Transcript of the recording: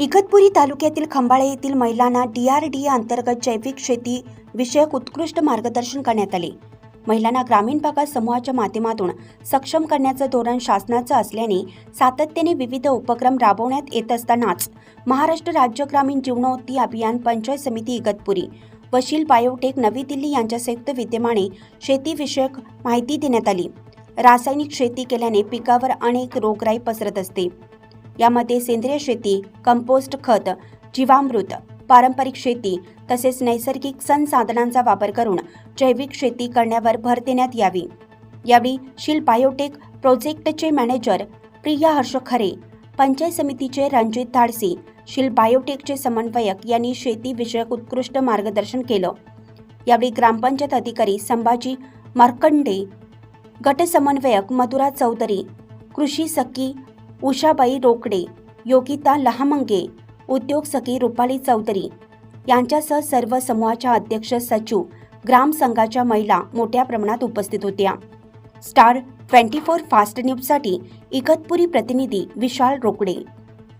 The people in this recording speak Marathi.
इगतपुरी तालुक्यातील खंबाळे येथील महिलांना डी आर डी अंतर्गत जैविक शेती विषयक उत्कृष्ट मार्गदर्शन करण्यात आले. महिलांना ग्रामीण भागात समूहाच्या माध्यमातून सक्षम करण्याचं धोरण शासनाचं असल्याने सातत्याने विविध उपक्रम राबवण्यात येत असतानाच महाराष्ट्र राज्य ग्रामीण जीवनोत्ती अभियान पंचायत समिती इगतपुरी वशील बायोटेक नवी दिल्ली यांच्या संयुक्त विद्यमाने शेतीविषयक माहिती देण्यात आली. रासायनिक शेती केल्याने पिकावर अनेक रोगराई पसरत असते. यामध्ये सेंद्रिय शेती कंपोस्ट खत जीवामृत पारंपरिक शेती तसेच नैसर्गिक संसाधनांचा वापर करून जैविक शेती करण्यावर भर देण्यात यावी. यावेळी शिल बायोटेक प्रोजेक्टचे मॅनेजर प्रिया हर्ष खरे पंचायत समितीचे रणजित धाडसी शिल बायोटेकचे समन्वयक यांनी शेतीविषयक उत्कृष्ट मार्गदर्शन केलं. यावेळी ग्रामपंचायत अधिकारी संभाजी मार्कंडे गटसमन्वयक मधुरा चौधरी कृषी सखी उषाबाई रोकडे योगिता लहामंगे उद्योग सखी रुपाली चौधरी यांच्यासह सर्व समूहाच्या अध्यक्ष सचिव ग्राम संघाच्या महिला मोठ्या प्रमाणात उपस्थित होत्या. स्टार ट्वेंटी फोर फास्ट न्यूजसाठी इगतपुरी प्रतिनिधी विशाल रोकडे.